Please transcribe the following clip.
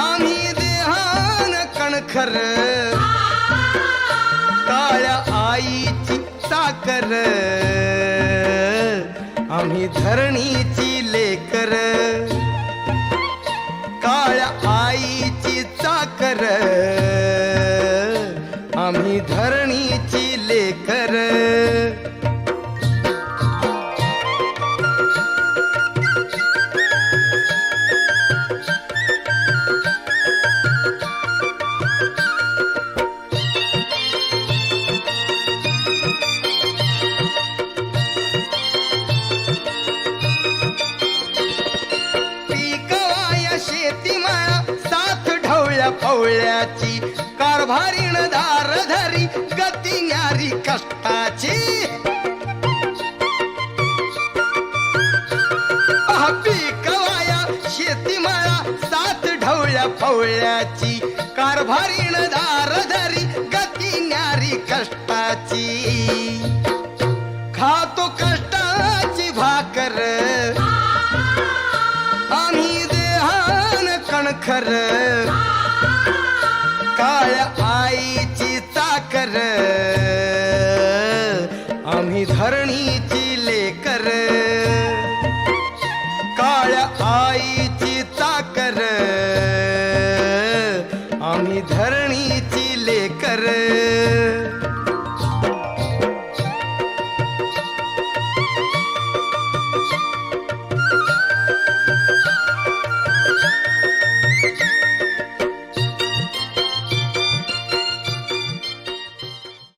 आम्ही देहान कणखर काळ्या आईची साकर आम्ही धरणीची लेकर। काळ्या आईची चाकर आम्ही धरणीची शेती माळा साथ ढवळ्या पवळ्याची कारभारीण दार धरी गती न्यारी कष्टाची. पहा पिकवाया शेतीमाळा साथ ढवळ्या पवळ्याची कारभारीण धारधरी गती न्यारी कष्टाची. खातो कष्टाची भाकर. आम्ही खर काळ्या आईची चाकर आम्ही धरणीची लेकर। काळ्या आईची चाकर आम्ही धरणीची लेकर।